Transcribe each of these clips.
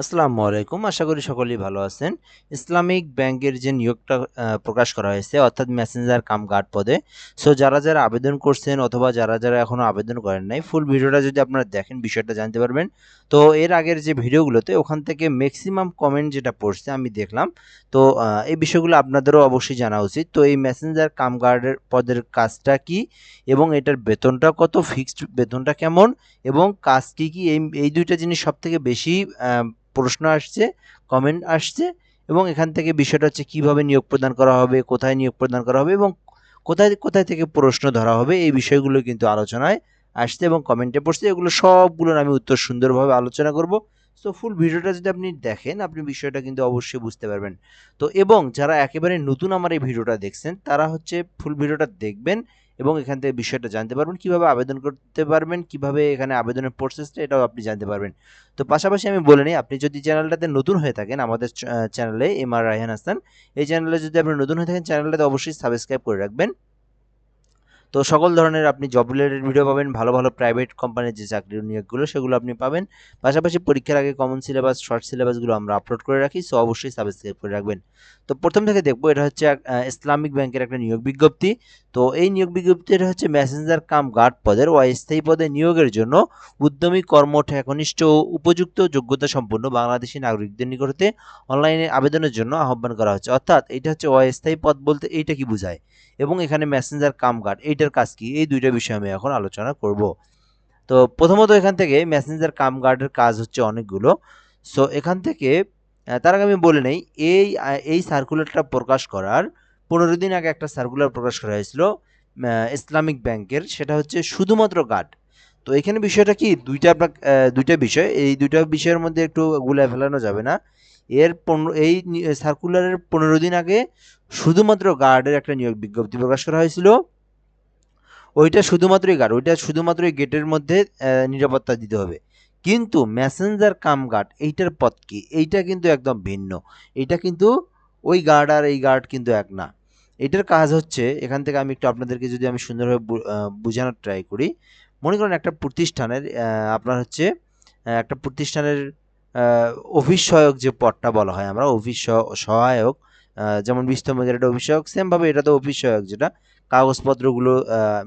আসসালামু আলাইকুম। আশা করি সকলেই ভালো আছেন। ইসলামিক ব্যাংকের যে নিয়োগটা প্রকাশ করা হয়েছে, অর্থাৎ মেসেঞ্জার কাম গার্ড পদে। সো যারা যারা আবেদন করছেন অথবা যারা যারা এখনও আবেদন করেন নাই ফুল ভিডিওটা যদি আপনারা দেখেন, বিষয়টা জানতে পারবেন। তো, এর আগের যে ভিডিওগুলোতে, ওখান থেকে ম্যাক্সিমাম কমেন্ট যেটা পড়ছে, আমি দেখলাম। তো এই বিষয়গুলো আপনাদেরও অবশ্যই জানা উচিত। তো, এই মেসেঞ্জার কাম গার্ডের পদের কাজটা কি এবং এটার বেতনটা কত ফিক্সড বেতনটা কেমন এবং কাজ কি কি? এই এই দুইটা জিনিস সব থেকে বেশি প্রশ্ন আসছে কমেন্ট আসছে এবং এখান থেকে বিষয়টা হচ্ছে কীভাবে নিয়োগ প্রদান করা হবে, কোথায় নিয়োগ প্রদান করা হবে এবং কোথায় কোথায় থেকে প্রশ্ন ধরা হবে এই বিষয়গুলো কিন্তু আলোচনায় আসছে এবং কমেন্টে পড়ছে। এগুলো সবগুলোর আমি উত্তর সুন্দরভাবে আলোচনা করব। সো ফুল ভিডিওটা যদি আপনি দেখেন, আপনি বিষয়টা কিন্তু অবশ্যই বুঝতে পারবেন। তো, এবং যারা একেবারে নতুন আমার এই ভিডিওটা দেখছেন, তারা হচ্ছে ফুল ভিডিওটা দেখবেন এবং এখান থেকে বিষয়টা জানতে পারবেন, কীভাবে আবেদন করতে পারবেন, কীভাবে এখানে আবেদনের প্রসেসটা এটাও আপনি জানতে পারবেন। তো পাশাপাশি আমি বলে নিই, আপনি যদি চ্যানেলটাতে নতুন হয়ে থাকেন আমাদের চ্যানেলে এম আর রায়হান হাসান, এই চ্যানেলে যদি আপনি নতুন হয়ে থাকেন, চ্যানেলটাতে অবশ্যই সাবস্ক্রাইব করে রাখবেন। তো সকল ধরনের আপনি জব রিলেটেড ভিডিও পাবেন, ভালো ভালো প্রাইভেট কোম্পানির যে চাকরির নিয়োগগুলো সেগুলো আপনি পাবেন। পাশাপাশি পরীক্ষার আগে কমন সিলেবাস শর্ট সিলেবাসগুলো আমরা আপলোড করে রাখি সো অবশ্যই সাবস্ক্রাইব করে রাখবেন। তো প্রথম থেকে দেখব, এটা হচ্ছে ইসলামিক ব্যাংকের একটা নিয়োগ বিজ্ঞপ্তি। তো এই নিয়োগ বিজ্ঞপ্তিটা হচ্ছে ম্যাসেঞ্জার কাম গার্ড পদের, অস্থায়ী পদে নিয়োগের জন্য উদ্যমী, কর্মঠ, একনিষ্ঠ ও উপযুক্ত যোগ্যতা সম্পন্ন বাংলাদেশি নাগরিকদের নিকট হতে অনলাইনে আবেদনের জন্য আহ্বান করা হচ্ছে। অর্থাৎ এটা হচ্ছে অস্থায়ী পদ বলতে এইটা কি বোঝায়? এবং এখানে ম্যাসেঞ্জার কাম গার্ড এইটার কাজ কি? এই দুইটা বিষয় আমি এখন আলোচনা করব। তো প্রথমত এখান থেকে মেসেঞ্জার কাম গার্ডের কাজ হচ্ছে অনেকগুলো। সো এখান থেকে তার আগে আমি বলে নেই, এই এই সার্কুলারটা প্রকাশ করার পনেরো দিন আগে একটা সার্কুলার প্রকাশ করা হয়েছিল ইসলামিক ব্যাংকের সেটা হচ্ছে শুধুমাত্র গার্ড তো এখানে বিষয়টা কি? দুইটা দুইটা বিষয়। এই দুইটা বিষয়ের মধ্যে একটু গুলায় ফেলানো যাবে না। এর পনেরো, এই সার্কুলারের পনেরো দিন আগে শুধুমাত্র গার্ডের একটা নিয়োগ বিজ্ঞপ্তি প্রকাশ করা হয়েছিল। ওইটা শুধুমাত্রই গার্ড ওইটা শুধুমাত্রই গেটের মধ্যে নিরাপত্তা দিতে হবে। কিন্তু মেসেঞ্জার কাম গার্ড এইটার পথ কি? এইটা কিন্তু একদম ভিন্ন। এইটা কিন্তু ওই গার্ড আর এই গার্ড কিন্তু এক না। এটার কাজ হচ্ছে, এখান থেকে আমি একটু আপনাদেরকে যদি আমি সুন্দরভাবে বোঝানোর ট্রাই করি, মনে করেন একটা প্রতিষ্ঠানের আপনার হচ্ছে একটা প্রতিষ্ঠানের অফিস সহায়ক যে পদটা বলা হয় আমরা অফিস সহায়ক যেমন বিস্তম এটা সহায়ক সেমভাবে এটা তো সহায়ক যেটা কাগজপত্রগুলো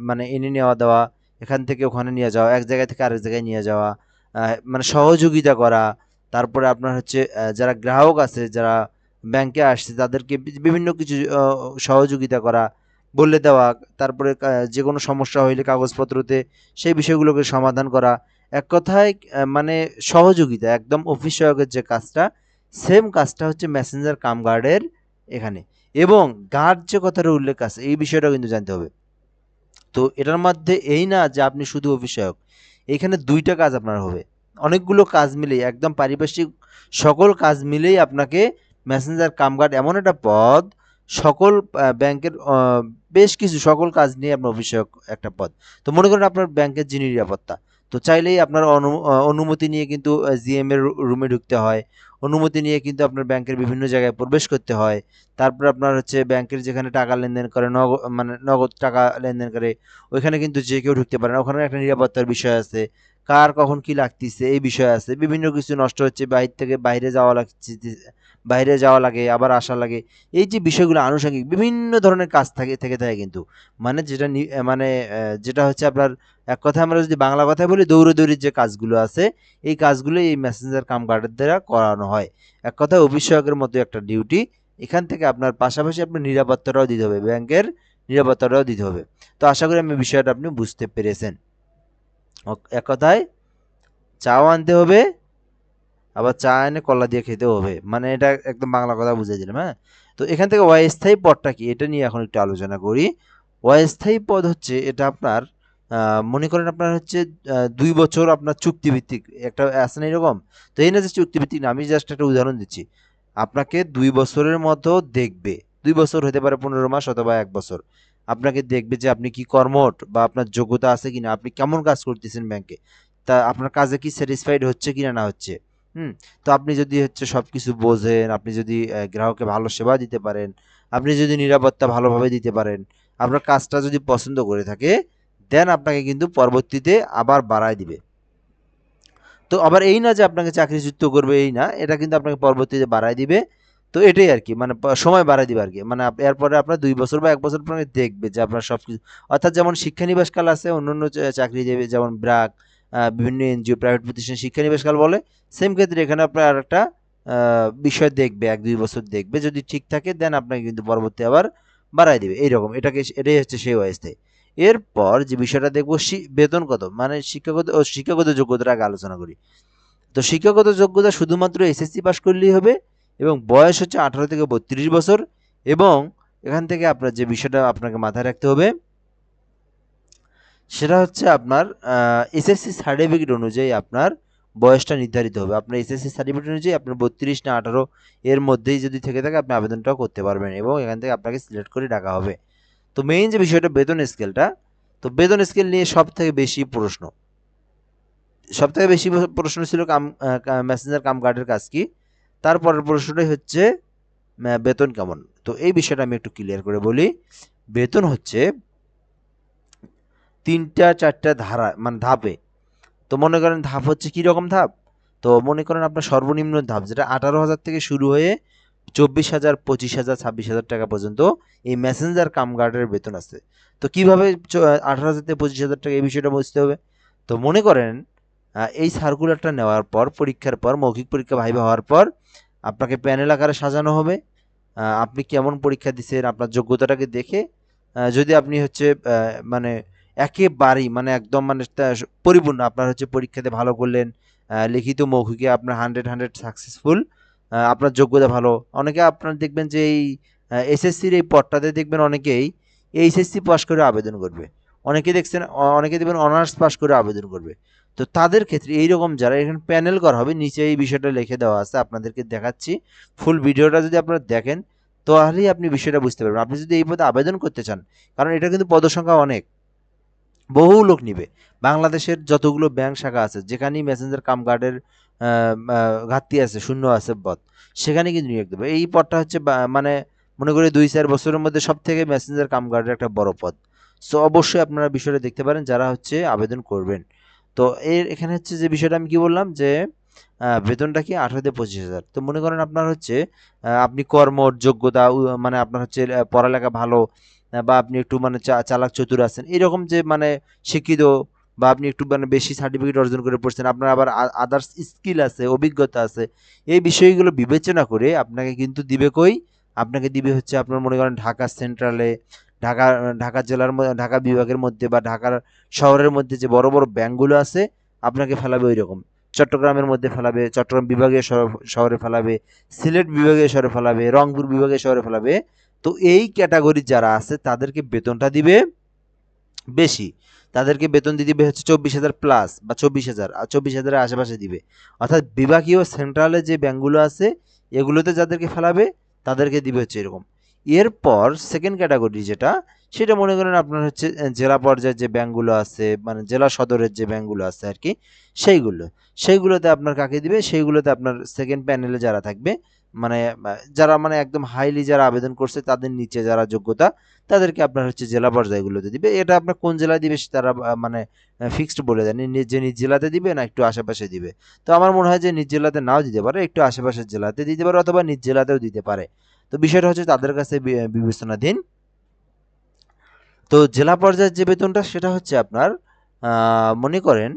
মানে এনে নেওয়া দেওয়া, এখান থেকে ওখানে নিয়ে যাওয়া, এক জায়গা থেকে আরেক জায়গায় নিয়ে যাওয়া মানে সহযোগিতা করা, তারপরে আপনার হচ্ছে যারা গ্রাহক আছে, যারা ব্যাংকে আসছে, তাদেরকে বিভিন্ন কিছু সহযোগিতা করা, বলে দেওয়া, তারপরে যে কোনো সমস্যা হইলে কাগজপত্রতে সেই বিষয়গুলোকে সমাধান করা, এক কথায় মানে সহযোগিতা, একদম অফিস সহায়কের যে কাজটা সেম কাজটা হচ্ছে মেসেঞ্জার কাম গার্ডের এখানে। এবং গার্ড যে কথাটা উল্লেখ আছে, এই বিষয়টাও কিন্তু জানতে হবে। তো এটার মধ্যে এই না যে আপনি শুধু সহায়ক এখানে দুইটা কাজ আপনার হবে। অনেকগুলো কাজ মিলেই, একদম পারিপার্শ্বিক সকল কাজ মিলেই আপনাকে মেসেঞ্জার, কামগার্ড এমন একটা পদ, সকল ব্যাংকের বেশ কিছু সকল কাজ নিয়ে আপনার অভিষেক একটা পদ। তো মনে করেন আপনার ব্যাংকের যিনি নিরাপত্তা তো চাইলেই আপনার অনু- অনুমতি নিয়ে কিন্তু জিএম এর রুমে ঢুকতে হয়। অনুমতি নিয়ে কিন্তু আপনার ব্যাংকের বিভিন্ন জায়গায় প্রবেশ করতে হয়। তারপর আপনার হচ্ছে ব্যাংকের যেখানে টাকা লেনদেন করে নগদ মানে নগদ টাকা লেনদেন করে, ওইখানে কিন্তু যে কেউ ঢুকতে পারে না। ওখানে একটা নিরাপত্তার বিষয় আছে। কার কখন কি লাগতেছে, এই বিষয় আছে। বিভিন্ন কিছু নষ্ট হচ্ছে বাইরে থেকে বাইরে যাওয়া লাগছে বাইরে যাওয়া লাগে, আবার আসা লাগে, এই যে বিষয়গুলো আনুষঙ্গিক বিভিন্ন ধরনের কাজ থাকে, থেকে থাকে কিন্তু। মানে যেটা মানে যেটা হচ্ছে আপনার, এক কথা আমরা যদি বাংলা কথায় বলি দৌড়দৌড়ির যে কাজগুলো আছে, এই কাজগুলো এই মেসেঞ্জার কাম গার্ডের দ্বারা করানো হয়। এক কথায় অভিষেকের মতো একটা ডিউটি এখান থেকে আপনার পাশাপাশি আপনার নিরাপত্তাটাও দিতে হবে, ব্যাংকের নিরাপত্তাটাও দিতে হবে। তো আশা করি আমি বিষয়টা আপনি বুঝতে পেরেছেন। এক কথায় চাও আনতে হবে আবার চা এনে কলা দিয়ে খেতে হবে। মানে এটা একদম বাংলা কথা বুঝিয়ে দিলাম হ্যাঁ? তো এখান থেকে অস্থায়ী পদটা কি? এটা নিয়ে এখন একটু আলোচনা করি। অস্থায়ী পদ হচ্ছে, এটা আপনার মনে করেন আপনার হচ্ছে দুই বছর আপনার চুক্তিভিত্তিক, একটা আছে না এরকম? তো এই না যে চুক্তিভিত্তিক না, আমি জাস্ট একটা উদাহরণ দিচ্ছি। আপনাকে দুই বছরের মতো দেখবে, দুই বছর হতে পারে পনেরো মাস অথবা এক বছর। আপনাকে দেখবে যে আপনি কি কর্মঠ বা আপনার যোগ্যতা আছে কিনা, আপনি কেমন কাজ করতেছেন ব্যাংকে? তা আপনার কাজে কি স্যাটিসফাইড হচ্ছে কিনা না হচ্ছে? হুম, তো আপনি যদি হচ্ছে সব কিছু বোঝেন, আপনি যদি গ্রাহককে ভালো সেবা দিতে পারেন, আপনি যদি নিরাপত্তা ভালোভাবে দিতে পারেন, আপনার কাজটা যদি পছন্দ করে থাকে, দেন আপনাকে কিন্তু পরবর্তীতে আবার বাড়ায় দিবে। তো আবার এই না যে আপনাকে চাকরিচ্যুত করবে এই না, এটা কিন্তু আপনাকে পরবর্তীতে বাড়ায় দিবে। তো এটাই আর কি মানে সময় বাড়ায় দিবে আর কি। মানে এরপরে আপনার দুই বছর বা এক বছর পরে দেখবে যে আপনার সব কিছু অর্থাৎ যেমন শিক্ষানিবাসকাল আছে অন্য অন্য চাকরি দেবে যেমন ব্রাক বিভিন্ন এনজিও প্রাইভেট প্রতিষ্ঠান শিক্ষানিবাসকাল বলে সেম ক্ষেত্রে এখানে আপনার আর একটা বিষয় দেখবে, এক দুই বছর দেখবে, যদি ঠিক থাকে দেন আপনাকে কিন্তু পরবর্তী আবার বাড়ায় দেবে, এইরকম, এটাকে এটাই হচ্ছে সেই অবস্থায়। এরপর যে বিষয়টা দেখব বেতন কত মানে শিক্ষাগত, ও শিক্ষাগত যোগ্যতার আগে আলোচনা করি। তো শিক্ষাগত যোগ্যতা শুধুমাত্র এসএসসি পাস করলেই হবে, এবং বয়স হচ্ছে আঠারো থেকে বত্রিশ বছর, এবং এখান থেকে আপনার যে বিষয়টা আপনাকে মাথায় রাখতে হবে সেটা হচ্ছে আপনার এসএসসি সার্টিফিকেট অনুযায়ী আপনার বয়সটা নির্ধারিত হবে। আপনার এসএসসি সার্টিফিকেট অনুযায়ী আপনার বত্রিশ না আঠারো এর মধ্যেই যদি থেকে থাকে, আপনি আবেদনটাও করতে পারবেন এবং এখান থেকে আপনাকে সিলেক্ট করে ডাকা হবে। তো মেইন যে বিষয়টা, বেতন স্কেলটা তো বেতন স্কেল নিয়ে সব থেকে বেশি প্রশ্ন। সব থেকে বেশি প্রশ্ন ছিল কাম মেসেঞ্জার কাম গার্ডের কাজ কি? তারপরের প্রশ্নটাই হচ্ছে বেতন কেমন? তো এই বিষয়টা আমি একটু ক্লিয়ার করে বলি। বেতন হচ্ছে তিনটা, চারটা ধারা মানে ধাপে। তো মনে করেন ধাপ হচ্ছে কি রকম ধাপ? তো মনে করেন আপনার সর্বনিম্ন ধাপ, যেটা আঠারো হাজার থেকে শুরু হয়ে চব্বিশ হাজার, পঁচিশ হাজার, ছাব্বিশ হাজার টাকা পর্যন্ত এই মেসেঞ্জার কাম গার্ডের বেতন আছে। তো কীভাবে আঠারো হাজার থেকে পঁচিশ হাজার টাকা এই বিষয়টা বুঝতে হবে? তো মনে করেন এই সার্কুলারটা নেওয়ার পর, পরীক্ষার পর, মৌখিক পরীক্ষা ভাইবা হওয়ার পর, আপনাকে প্যানেল আকারে সাজানো হবে। আপনি কেমন পরীক্ষা দিচ্ছেন আপনার যোগ্যতাটাকে দেখে যদি আপনি হচ্ছে মানে একেবারেই মানে একদম মানে পরিপূর্ণ। আপনার হচ্ছে পরীক্ষাতে ভালো করলেন লিখিত মৌখিকে আপনার হান্ড্রেড হান্ড্রেড সাকসেসফুল আপনার যোগ্যতা ভালো। অনেকে আপনার দেখবেন যে এই এসএসসির এই পদটাতে দেখবেন অনেকেই এইচএসসি পাস করে আবেদন করবে। অনেকে দেখছেন অনেকে দেখবেন অনার্স পাস করে আবেদন করবে। তো তাদের ক্ষেত্রে এইরকম যারা এখানে প্যানেল করা হবে, নিচে এই বিষয়টা লিখে দেওয়া আছে, আপনাদেরকে দেখাচ্ছি। ফুল ভিডিওটা যদি আপনারা দেখেন, তাহলেই আপনি বিষয়টা বুঝতে পারবেন। আপনি যদি এই পদে আবেদন করতে চান, কারণ এটা কিন্তু পদসংখ্যা অনেক। বহু লোক নিবে। বাংলাদেশের যতগুলো ব্যাংক শাখা আছে, যেখানেই মেসেঞ্জার কাম গার্ডের ঘাটতি আছে, শূন্য আছে পদ সেখানে কিন্তু নিয়োগ দেবে। এই পদটা হচ্ছে মানে মনে করি দুই চার বছরের মধ্যে সব থেকে মেসেঞ্জার কাম গার্ডের একটা বড় পদ সো অবশ্যই আপনারা বিষয়টা দেখতে পারেন, যারা হচ্ছে আবেদন করবেন। তো, এর এখানে হচ্ছে যে বিষয়টা আমি কি বললাম যে বেতনটা কি আঠারো থেকে পঁচিশ হাজার। তো, মনে করেন আপনার হচ্ছে আপনি কর্ম যোগ্যতা মানে আপনার হচ্ছে পড়ালেখা ভালো বা আপনি একটু মানে চালাক চতুর আছেন, এরকম যে মানে শিক্ষিত বা আপনি একটু মানে বেশি সার্টিফিকেট অর্জন করে পড়ছেন, আপনার আবার আদার্স স্কিল আছে, অভিজ্ঞতা আছে, এই বিষয়গুলো বিবেচনা করে আপনাকে কিন্তু দিবে কই? আপনাকে দিবে হচ্ছে আপনার মনে করেন ঢাকা সেন্ট্রালে ঢাকা ঢাকা জেলার ঢাকা বিভাগের মধ্যে বা ঢাকার শহরের মধ্যে যে বড় বড় ব্যাংকগুলো আছে, আপনাকে ফেলাবে ওই রকম চট্টগ্রামের মধ্যে ফেলাবে, চট্টগ্রাম বিভাগীয় শহরে ফেলাবে, সিলেট বিভাগীয় শহরে ফেলাবে, রংপুর বিভাগীয় শহরে ফেলাবে তো এই ক্যাটাগরির যারা আছে, তাদেরকে বেতনটা দিবে বেশি। তাদেরকে বেতন দিয়ে দিবে হচ্ছে চব্বিশ হাজার প্লাস বা চব্বিশ হাজার, আর চব্বিশ হাজারের আশেপাশে দিবে। অর্থাৎ বিভাগীয় সেন্ট্রালে যে ব্যাঙ্কগুলো আছে, এগুলোতে যাদেরকে ফেলাবে, তাদেরকে দিবে হচ্ছে এরকম। এরপর সেকেন্ড ক্যাটাগরি যেটা, সেটা মনে করেন আপনার হচ্ছে জেলা পর্যায়ের যে ব্যাঙ্কগুলো আছে মানে জেলা সদরের যে ব্যাঙ্কগুলো আছে আর কি, সেইগুলো। সেইগুলোতে আপনার কাকে দিবে? সেইগুলোতে আপনার সেকেন্ড প্যানেলে যারা থাকবে মানে যারা মানে একদম হাইলি যারা আবেদন করছে তাদের নিচে যারা যোগ্যতা, তাদেরকে আপনার হচ্ছে জেলা পর্যায়গুলোতে দিবে। এটা আপনার কোন জেলায় দিবে তারা মানে ফিক্সড বলে দেন যে নিজ জেলাতে দিবে না একটু আশেপাশে দিবে। তো আমার মনে হয় যে নিজ জেলাতে নাও দিতে পারে, একটু আশেপাশের জেলাতে দিতে পারে অথবা নিজ জেলাতেও দিতে পারে। তো বিষয়টা হচ্ছে তাদের কাছে বিবেচনাধীন। তো জেলা পর্যায়ের যে বেতনটা সেটা হচ্ছে আপনার মনে করেন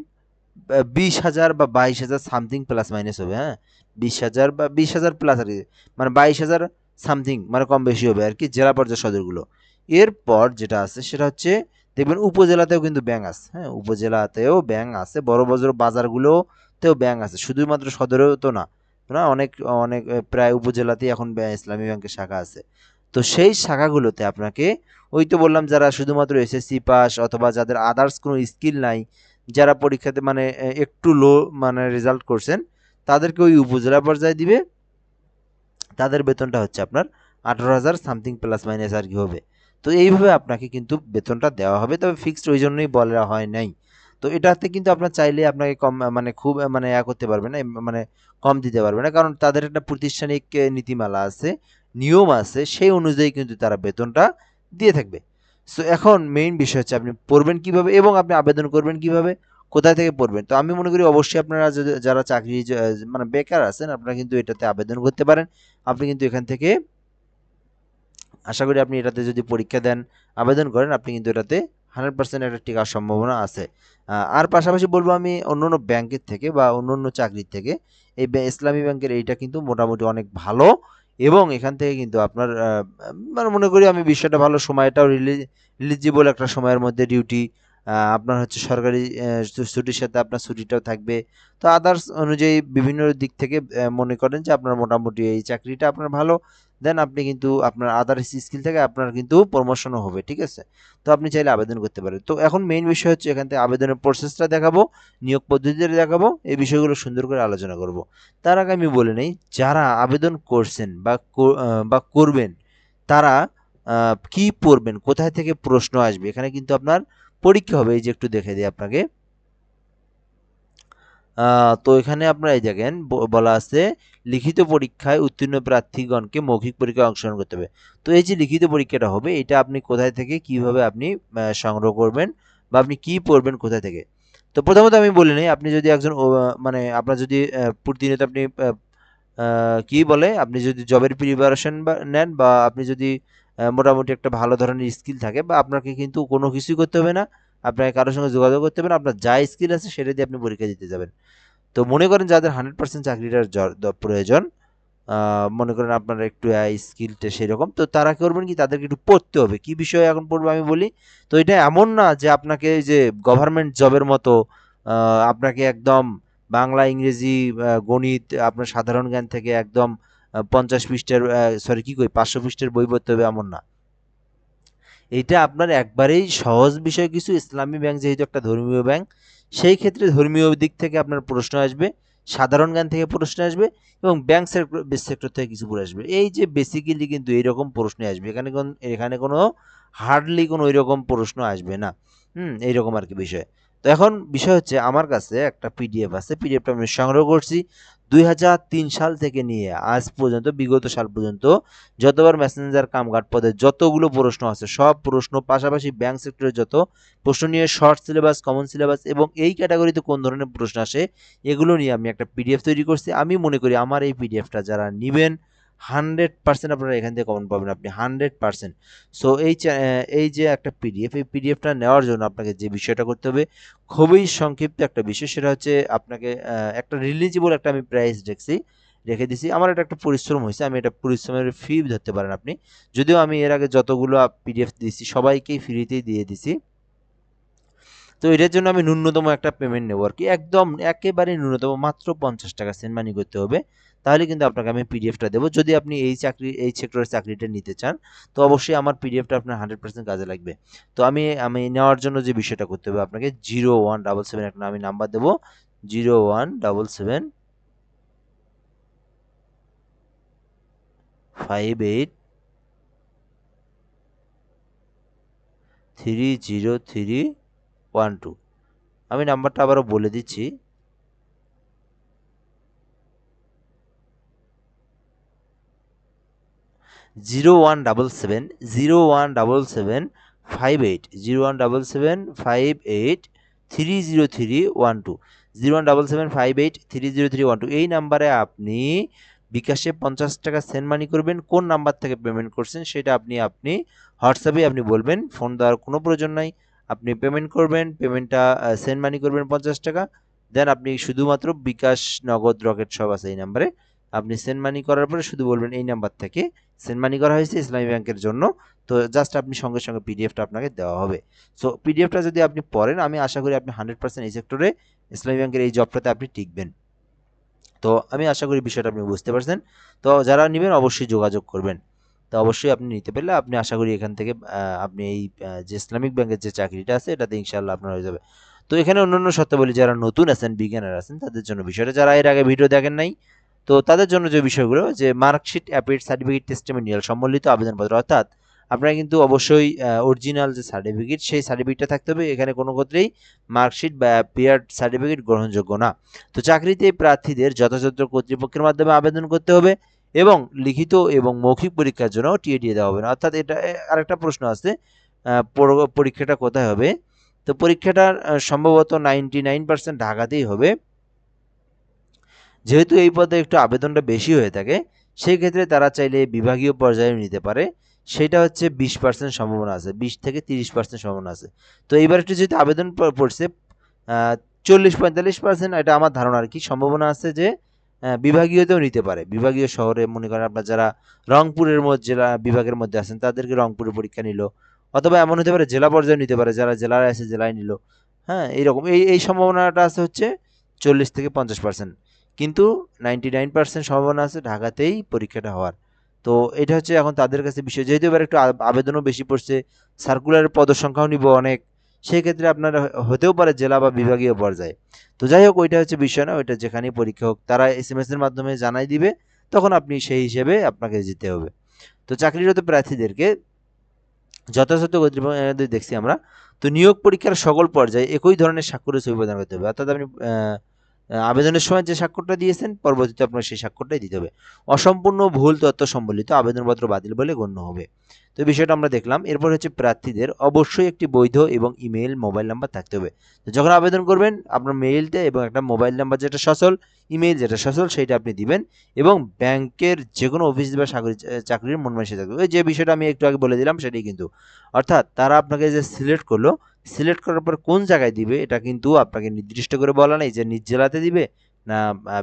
বিশ হাজার বা বাইশ হাজার সামথিং প্লাস মাইনাস হবে হ্যাঁ? বিশ হাজার বা বিশ হাজার প্লাস আর কি মানে বাইশ হাজার সামথিং মানে কম বেশি হবে আর কি, জেলা পর্যায়ে সদরগুলো। এরপর যেটা আছে সেটা হচ্ছে, দেখবেন উপজেলাতেও কিন্তু ব্যাংক আছে হ্যাঁ? উপজেলাতেও ব্যাংক আছে, বড় বড় বাজারগুলোতেও ব্যাংক আছে, শুধুমাত্র সদরেও তো না না? অনেক অনেক প্রায় উপজেলাতেই এখন ইসলামী ব্যাংকের শাখা আছে। তো সেই শাখাগুলোতে আপনাকে, ওই তো বললাম যারা শুধুমাত্র এসএসসি পাস অথবা যাদের আদার্স কোনো স্কিল নাই যারা পরীক্ষাতে মানে একটু লো মানে রেজাল্ট করছেন, তাদেরকে ওই উপজেলা পর্যায়ে দিবে। তাদের বেতনটা হচ্ছে আপনার আঠারো হাজার সামথিং প্লাস মাইনাস আর কি হবে। তো এইভাবে আপনাকে কিন্তু বেতনটা দেওয়া হবে। তবে ফিক্সড ওই জন্যই বলা হয় নাই। তো এটাতে কিন্তু আপনার চাইলে আপনাকে কম মানে খুব মানে ইয়া করতে পারবে না মানে কম দিতে পারবে না। কারণ তাদের একটা প্রতিষ্ঠানিক নীতিমালা আছে, নিয়ম আছে, সেই অনুযায়ী কিন্তু তারা বেতনটা দিয়ে থাকবে। সো এখন মেইন বিষয় হচ্ছে আপনি পড়বেন কীভাবে এবং আপনি আবেদন করবেন কীভাবে কোথা থেকে পড়বেন? তো আমি মনে করি অবশ্যই আপনারা যারা চাকরি মানে বেকার আছেন, আপনারা কিন্তু এটাতে আবেদন করতে পারেন। আপনি কিন্তু এখান থেকে, আশা করি আপনি এটাতে যদি পরীক্ষা দেন, আবেদন করেন, আপনি কিন্তু এটাতে হান্ড্রেড পার্সেন্ট একটা টিকার সম্ভাবনা আছে। আর পাশাপাশি বলব আমি অন্য অন্য ব্যাংকের থেকে বা অন্য অন্য চাকরির থেকে, এই ইসলামী ব্যাংকের এইটা কিন্তু মোটামুটি অনেক ভালো। এবং এখান থেকে কিন্তু আপনার মানে মনে করি আমি বিষয়টা ভালো, সময়টাও রিলিজিবল একটা সময়ের মধ্যে ডিউটি আপনার হচ্ছে সরকারি ছুটির সাথে আপনার ছুটিটাও থাকবে। তো আদার্স অনুযায়ী বিভিন্ন দিক থেকে মনে করেন যে আপনার মোটামুটি এই চাকরিটা আপনার ভালো। দেন আপনি কিন্তু আপনার আদার্স স্কিল থেকে আপনার কিন্তু প্রমোশনও হবে, ঠিক আছে? তো আপনি চাইলে আবেদন করতে পারেন। তো এখন মেইন বিষয় হচ্ছে এখান থেকে আবেদনের প্রসেসটা দেখাবো, নিয়োগ পদ্ধতিটা দেখাবো, এই বিষয়গুলো সুন্দর করে আলোচনা করব। তার আগে আমি বলে নেই, যারা আবেদন করছেন বা বা করবেন, তারা কি পড়বেন, কোথায় থেকে প্রশ্ন আসবে? এখানে কিন্তু আপনার পরীক্ষা হবে, এই যে একটু দেখে দিই আপনাকে। তো এখানে আপনারা এই দেখেন বলা আছে, লিখিত পরীক্ষায় উত্তীর্ণ প্রার্থীগণকে মৌখিক পরীক্ষায় অংশগ্রহণ করতে হবে। তো এই যে লিখিত পরীক্ষাটা হবে, এটা আপনি কোথায় থেকে কীভাবে আপনি সংগ্রহ করবেন বা আপনি কি পড়বেন কোথায় থেকে? তো প্রথমত আমি বলি নেই, আপনি যদি একজন মানে আপনার যদি প্রতিনিয়ত আপনি কি বলে, আপনি যদি জবের প্রিপারেশন নেন বা আপনি যদি মোটামুটি একটা ভালো ধরনের স্কিল থাকে বা আপনাকে কিন্তু কোনো কিছুই করতে হবে না। আপনাকে কারোর সঙ্গে যোগাযোগ করতে হবে না। আপনার যা স্কিল আছে সেটা দিয়ে আপনি পরীক্ষা দিতে যাবেন। তো মনে করেন যাদের হান্ড্রেড পার্সেন্ট চাকরিটার প্রয়োজন মনে করেন আপনার একটু স্কিলটা সেরকম, তো তারা করবেন কি? তাদেরকে একটু পড়তে হবে। কি বিষয়ে এখন পড়বে আমি বলি? তো এটা এমন না যে আপনাকে যে গভর্নমেন্ট জবের মতো আপনাকে একদম বাংলা, ইংরেজি গণিত, আপনার সাধারণ জ্ঞান থেকে একদম পঞ্চাশ পৃষ্ঠার সরি কি কই, পাঁচশো পৃষ্ঠার বই পড়তে হবে এমন না। এইটা আপনার একবারেই সহজ বিষয় কিছু, ইসলামী ব্যাংক যেহেতু একটা ধর্মীয় ব্যাংক, সেই ক্ষেত্রে ধর্মীয় দিক থেকে আপনার প্রশ্ন আসবে, সাধারণ জ্ঞান থেকে প্রশ্ন আসবে এবং ব্যাংক সেক্টর থেকে কিছু পড়ে আসবে। এই যে বেসিক্যালি কিন্তু এইরকম প্রশ্ন আসবে, এখানে কোন, এখানে কোনো হার্ডলি কোনো ওইরকম প্রশ্ন আসবে না। হুম, এইরকম আর কি বিষয়। তো এখন বিষয় হচ্ছে আমার কাছে একটা পিডিএফ আছে পিডিএফটা আমি সংগ্রহ করছি। দুই হাজার তিন সাল থেকে নিয়ে আজ পর্যন্ত, বিগত সাল পর্যন্ত যতবার মেসেঞ্জার কামঘাট পদে যতগুলো প্রশ্ন আছে, সব প্রশ্ন পাশাপাশি ব্যাংক সেক্টরের যত প্রশ্ন নিয়ে শর্ট সিলেবাস কমন সিলেবাস এবং এই ক্যাটাগরিতে কোন ধরনের প্রশ্ন আসে, এগুলো নিয়ে আমি একটা পিডিএফ তৈরি করছি। আমি মনে করি আমার এই পিডিএফটা যারা নেবেন হান্ড্রেড পার্সেন্ট আপনারা এখান থেকে কমন পাবেন, আপনি হান্ড্রেড পার্সেন্ট। সো এই এই যে একটা পিডিএফ এই পিডিএফটা নেওয়ার জন্য আপনাকে যে বিষয়টা করতে হবে, খুবই সংক্ষিপ্ত একটা বিষয়, সেটা হচ্ছে আপনাকে একটা রিলিজিবল একটা আমি প্রাইস দেখছি, রেখে দিছি। আমার এটা একটা পরিশ্রম হয়েছে, আমি এটা পরিশ্রমের ফি ধরতে পারেন আপনি। যদিও আমি এর আগে যতগুলো পিডিএফ দিয়েছি, সবাইকেই ফ্রিতেই দিয়ে দিছি। তো এটার জন্য আমি ন্যূনতম একটা পেমেন্ট নেব আর কি। একদম একেবারে ন্যূনতম, মাত্র পঞ্চাশ টাকা সেন্ড মানি করতে হবে। তাহলে কিন্তু আপনাকে আমি পিডিএফটা দেবো। যদি আপনি এই চাকরি, এই সেক্টরের চাকরিটা নিতে চান, তো অবশ্যই আমার পিডিএফটা আপনার হান্ড্রেড পার্সেন্ট কাজে লাগবে। তো আমি আমি নেওয়ার জন্য যে বিষয়টা করতে হবে আপনাকে জিরো ওয়ান ডাবল সেভেন একটা আমি নাম্বার দেবো। Zero one double seven five eight three zero three one two. আমি নাম্বারটা আবারও বলে দিচ্ছি। Zero one double seven, zero one double seven, five eight, zero one double seven, five eight, three zero three one two. Zero one double seven, five eight, three zero three one two. এই নাম্বারে আপনি বিকাশে পঞ্চাশ টাকা send money করবেন। কোন number থেকে payment করছেন সেটা আপনি আপনি হোয়াটসঅ্যাপে আপনি বলবেন। ফোন দেওয়ার কোনো প্রয়োজন নাই। আপনি পেমেন্ট করবেন পেমেন্টটা সেন্ড মানি করবেন পঞ্চাশ টাকা দেন আপনি শুধুমাত্র বিকাশ নগদ রকেট সব আছে এই নাম্বারে আপনি সেন্ড মানি করার পরে শুধু বলবেন এই নাম্বার থেকে। সেন্ড মানি করা হয়েছে ইসলামী ব্যাংকের জন্য, তো জাস্ট আপনি সঙ্গে সঙ্গে পিডিএফটা আপনাকে দেওয়া হবে। সো পিডিএফটা যদি আপনি পড়েন, আমি আশা করি আপনি হান্ড্রেড পার্সেন্ট এই সেক্টরে ইসলামী ব্যাংকের এই জবটাতে আপনি টিকবেন। তো আমি আশা করি বিষয়টা আপনি বুঝতে পারছেন। তো যারা নেবেন অবশ্যই যোগাযোগ করবেন। তো অবশ্যই আপনি নিতে পারলে আপনি আশা করি এখান থেকে আপনি এই যে ইসলামিক ব্যাংকের যে চাকরিটা আছে এটাতে ইনশাআল্লাহ আপনার হয়ে যাবে। তো এখানে অন্যান্য শর্তাবলী যারা নতুন আছেন বিজ্ঞানের আছেন, তাদের জন্য বিষয়টা, যারা এর আগে ভিডিও দেখেন নাই, তো তাদের জন্য যে বিষয়গুলো, যে মার্কশিট অ্যাপিড সার্টিফিকেট টেস্টিমোনিয়াল সম্বলিত আবেদনপত্র, অর্থাৎ আপনারা কিন্তু অবশ্যই অরিজিনাল যে সার্টিফিকেট সেই সার্টিফিকেটটা থাকতে হবে। এখানে কোনো ক্ষেত্রেই মার্কশিট বা পেয়ার সার্টিফিকেট গ্রহণযোগ্য না। তো চাকরিতে প্রার্থীদের যথাযথ কর্তৃপক্ষের মাধ্যমে আবেদন করতে হবে। এবং লিখিত এবং মৌখিক পরীক্ষার জন্য টিএডিএ দেওয়া হবে না। অর্থাৎ এটা আরেকটা প্রশ্ন আছে পরীক্ষাটা কোথায় হবে? তো পরীক্ষাটার আহ, সম্ভবত নাইনটি নাইন পার্সেন্ট ঢাকাতেই হবে। যেহেতু এই পদে একটু আবেদনটা বেশি হয়ে থাকে সেই ক্ষেত্রে তারা চাইলে বিভাগীয় পর্যায়ে নিতে পারে। সেটা হচ্ছে বিশ পার্সেন্ট সম্ভাবনা আছে বিশ থেকে তিরিশ পার্সেন্ট সম্ভাবনা আছে। তো এইবার একটু যেহেতু আবেদন পড়ছে চল্লিশ পঁয়তাল্লিশ পার্সেন্ট এটা আমার ধারণা আর কি। সম্ভাবনা আছে যে বিভাগীয়তেও নিতে পারে। বিভাগীয় শহরে মনে করেন আপনার যারা রংপুরের মধ্যে জেলা বিভাগের মধ্যে আছেন, তাদেরকে রংপুরে পরীক্ষা নিল। অথবা এমন হতে পারে জেলা পর্যায়ে নিতে পারে, যারা জেলায় আছে জেলায় নিল। হ্যাঁ এইরকম। এই এই সম্ভাবনাটা আছে হচ্ছে চল্লিশ থেকে পঞ্চাশ পার্সেন্ট কিন্তু নাইনটি নাইন পার্সেন্ট সম্ভাবনা আছে ঢাকাতেই পরীক্ষাটা হওয়ার। তো এটা হচ্ছে এখন তাদের কাছে বিষয়। যেহেতু এবার একটু আবেদনও বেশি পড়ছে সার্কুলারের পদসংখ্যাও নিব অনেক। সেই ক্ষেত্রে আপনার হতেও পারে জেলা বা বিভাগীয় পর্যায়ে। তো যাই হোক, ওইটা হচ্ছে বিষয় না, ওইটা যেখানেই পরীক্ষা হোক, তারা এস এম এসের মাধ্যমে জানাই দিবে, তখন আপনি সেই হিসেবে আপনাকে যেতে হবে। তো চাকরিরত প্রার্থীদেরকে যথাযথ কর্তৃপক্ষ দেখছি আমরা, তো নিয়োগ পরীক্ষার সকল পর্যায়ে একই ধরনের স্বাক্ষরের ছবি প্রদান করতে হবে। অর্থাৎ আপনি আবেদনের সময় যে স্বাক্ষরটা দিয়েছেন, পরবর্তীতে আপনার সেই স্বাক্ষরটাই দিতে হবে। অসম্পূর্ণ ভুল তথ্য সম্বলিত আবেদনপত্র বাতিল বলে গণ্য হবে। তো বিষয়টা আমরা দেখলাম। এরপর হচ্ছে প্রার্থীদের অবশ্যই একটি বৈধ এবং ইমেল মোবাইল নাম্বার থাকতে হবে। তো যখন আবেদন করবেন, আপনার মেইলতে এবং একটা মোবাইল নাম্বার যেটা সচল ইমেল যেটা সচল সেইটা আপনি দিবেন এবং ব্যাংকের যে কোনো অফিস বা চাকরি চাকরির মন মানসিক থাকবে। ওই যে বিষয়টা আমি একটু আগে বলে দিলাম সেটাই কিন্তু। অর্থাৎ তারা আপনাকে যে সিলেক্ট করল সিলেক্ট করার পর কোন জায়গায় দিবে, এটা কিন্তু আপনাকে নির্দিষ্ট করে বলা নেই যে নিজ জেলাতে দিবে না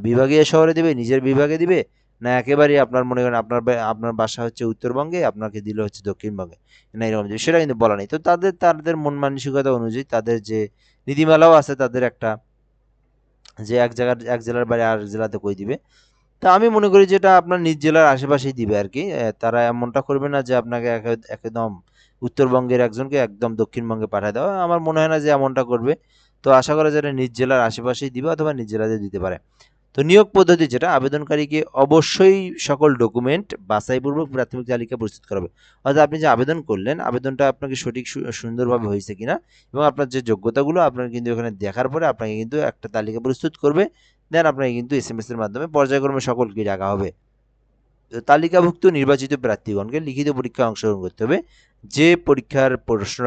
বিভাগীয় শহরে দিবে, নিজের বিভাগে দিবে, না একেবারেই আপনার মনে করেন আপনার আপনার বাসা হচ্ছে উত্তরবঙ্গে, আপনাকে দিল হচ্ছে দক্ষিণবঙ্গে। না এরকম সেটা কিন্তু বলা নেই। তো তাদের তাদের মন মানসিকতা অনুযায়ী তাদের যে নীতিমালাও আছে, তাদের একটা যে এক জায়গার, এক জেলার বাইরে আর জেলাতে কই দিবে। তা আমি মনে করি যে এটা আপনার নিজ জেলার আশেপাশেই দিবে আর কি। তারা এমনটা করবে না যে আপনাকে একে- একদম উত্তরবঙ্গের একজনকে একদম দক্ষিণবঙ্গে পাঠায় দেওয়া আমার মনে হয় না যে এমনটা করবে। তো আশা করা যায় নিজ জেলার আশেপাশেই দিবে অথবা নিজ জেলাতে দিতে পারে। তো নিয়োগ পদ্ধতি যেটা, আবেদনকারীকে অবশ্যই সকল ডকুমেন্ট বাছাইপূর্বক প্রাথমিক তালিকা প্রস্তুত করা হবে। অর্থাৎ আপনি যে আবেদন করলেন, আবেদনটা আপনাকে সঠিক সুন্দরভাবে হয়েছে কিনা এবং আপনার যে যোগ্যতাগুলো, আপনার কিন্তু এখানে দেখার পরে আপনাকে কিন্তু একটা তালিকা প্রস্তুত করবে। দেন আপনাকে কিন্তু এস এম এস এর মাধ্যমে পর্যায়ক্রমে সকলকে ডাকা হবে। তালিকাভুক্ত নির্বাচিত প্রার্থীগণকে লিখিত পরীক্ষায় অংশগ্রহণ করতে হবে। যে পরীক্ষার প্রশ্ন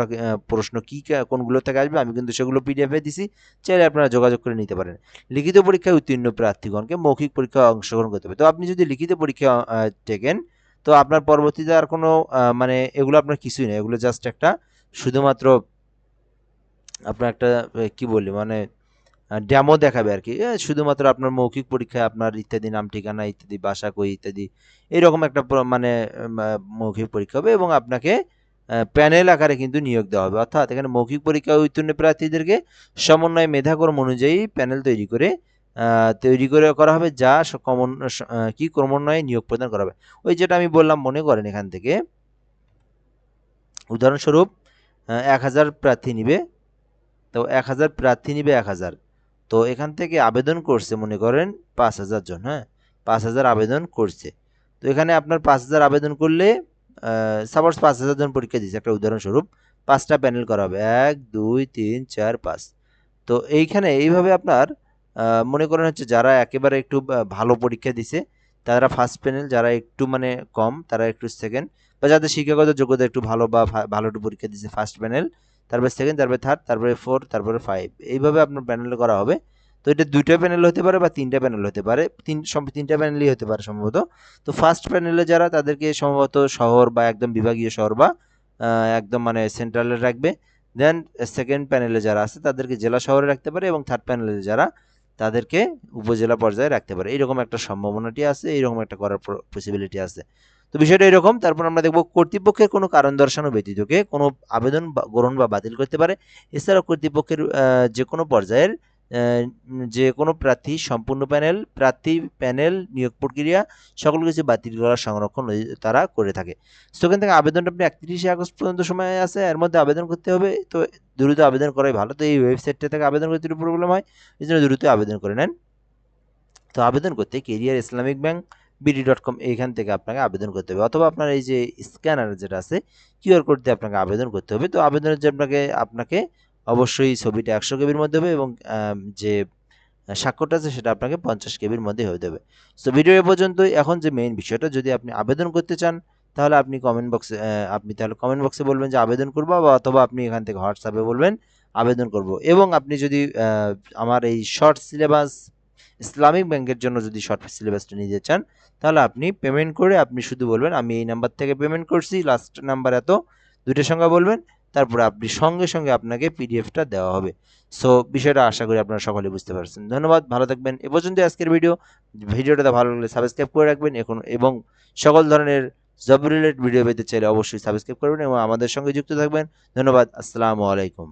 প্রশ্ন কি কোনগুলো থেকে আসবে, আমি কিন্তু সেগুলো পিডিএফে দিছি। চাইলে আপনারা যোগাযোগ করে নিতে পারেন। লিখিত পরীক্ষায় উত্তীর্ণ প্রার্থীগণকে মৌখিক পরীক্ষায় অংশগ্রহণ করতে হবে। তো আপনি যদি লিখিত পরীক্ষা টেকেন তো আপনার পরবর্তীতে আর কোনো মানে এগুলো আপনার কিছুই না। এগুলো জাস্ট একটা, শুধুমাত্র আপনার একটা কি বলি মানে ডেমো দেখাবে আর কি। শুধুমাত্র আপনার মৌখিক পরীক্ষায় আপনার ইত্যাদি নাম, ঠিকানা, ইত্যাদি বাসা কই, ইত্যাদি, এরকম একটা মানে মৌখিক পরীক্ষা হবে এবং আপনাকে প্যানেল আকারে কিন্তু নিয়োগ দেওয়া হবে। অর্থাৎ এখানে মৌখিক পরীক্ষা উত্তীর্ণ প্রার্থীদেরকে সমন্বয় মেধাক্রম অনুযায়ী প্যানেল তৈরি করে তৈরি করে করা হবে যা কমন কি ক্রমান্বয়ে নিয়োগ প্রদান করা হবে। ওই যেটা আমি বললাম মনে করেন এখান থেকে, উদাহরণস্বরূপ এক হাজার প্রার্থী নিবে। তো এক হাজার প্রার্থী নিবে এক হাজার। তো এখান থেকে আবেদন করছে, মনে করেন পাঁচ হাজার জন হ্যাঁ? পাঁচ হাজার আবেদন করছে। তো এখানে আপনার পাঁচ হাজার আবেদন করলে সাপোজ পাঁচ হাজার জন পরীক্ষা দিচ্ছে একটা উদাহরণস্বরূপ পাঁচটা প্যানেল করা হবে এক, দুই, তিন, চার, পাঁচ। তো এইখানে এইভাবে আপনার মনে করেন হচ্ছে যারা একেবারে একটু ভালো পরীক্ষা দিছে, তারা ফার্স্ট প্যানেল যারা একটু মানে কম, তারা একটু সেকেন্ড বা যাদের শিক্ষাগত যোগ্যতা একটু ভালো বা ভালো একটু পরীক্ষা দিছে ফার্স্ট প্যানেল তারপরে সেকেন্ড তারপরে থার্ড তারপরে ফোর তারপরে ফাইভ এইভাবে আপনার প্যানেল করা হবে। তো এটা দুইটা প্যানেল হতে পারে বা তিনটা প্যানেল হতে পারে। তিন, সম, তিনটা প্যানেলই হতে পারে সম্ভবত। তো ফার্স্ট প্যানেলে যারা তাদেরকে সম্ভবত শহর বা একদম বিভাগীয় শহর বা একদম মানে সেন্ট্রালে রাখবে। দেন সেকেন্ড প্যানেলে যারা আছে তাদেরকে জেলা শহরে রাখতে পারে এবং থার্ড প্যানেলে যারা তাদেরকে উপজেলা পর্যায়ে রাখতে পারে। এইরকম একটা সম্ভাবনাটি আছে, এইরকম একটা করার পসিবিলিটি আছে। তো বিষয়টা এরকম, তারপর আমরা দেখব কর্তৃপক্ষের কোনো কারণ দর্শানো ব্যতীতকে কোনো আবেদন গ্রহণ বা বাতিল করতে পারে। এছাড়াও কর্তৃপক্ষের যে কোনো পর্যায়ের যে কোনো প্রার্থী সম্পূর্ণ প্যানেল, প্রার্থী প্যানেল নিয়োগ প্রক্রিয়া, সকল কিছু বাতিল করার সংরক্ষণ তারা করে থাকে। তো এখান থেকে আবেদনটা আপনি একত্রিশে আগস্ট পর্যন্ত সময় আছে, এর মধ্যে আবেদন করতে হবে। তো দ্রুত আবেদন করাই ভালো। তো এই ওয়েবসাইটটা থেকে আবেদন করতে প্রবলেম হয়? এই জন্য দ্রুত আবেদন করে নেন। তো আবেদন করতে career Islamic bank BD dot com এইখান থেকে আপনাকে আবেদন করতে হবে। অথবা আপনার এই যে স্ক্যানার যেটা আছে কিউআর কোড দিয়ে আপনাকে আবেদন করতে হবে। তো আবেদনের যে আপনাকে আপনাকে অবশ্যই ছবিটা একশো কেবির মধ্যে হবে এবং যে স্বাক্ষরটা আছে সেটা আপনাকে পঞ্চাশ কেবির মধ্যে হয়ে দেবে তো ভিডিও এ পর্যন্তই। এখন যে মেইন বিষয়টা, যদি আপনি আবেদন করতে চান, তাহলে আপনি কমেন্ট বক্সে আপনি তাহলে কমেন্ট বক্সে বলবেন যে আবেদন করব বা অথবা আপনি এখান থেকে হোয়াটসঅ্যাপে বলবেন, আবেদন করব। এবং আপনি যদি আমার এই শর্ট সিলেবাস ইসলামিক ব্যাংকের জন্য যদি শর্ট সিলেবাসটা নিতে চান, তাহলে আপনি পেমেন্ট করে আপনি শুধু বলবেন, আমি এই নাম্বার থেকে পেমেন্ট করছি লাস্ট নাম্বার এত দুইটার সংখ্যা বলবেন, তারপরে আপনি সঙ্গে সঙ্গে আপনাকে পিডিএফটা দেওয়া হবে। সো বিষয়টা আশা করি আপনারা সকলে বুঝতে পারছেন। ধন্যবাদ, ভালো থাকবেন। এ পর্যন্ত আজকের ভিডিও ভিডিওটা ভালো লাগলে সাবস্ক্রাইব করে রাখবেন, এখন এবং সকল ধরনের জব রিলেটেড ভিডিও পেতে চাইলে অবশ্যই সাবস্ক্রাইব করবেন এবং আমাদের সঙ্গে যুক্ত থাকবেন। ধন্যবাদ, আসসালামু আলাইকুম।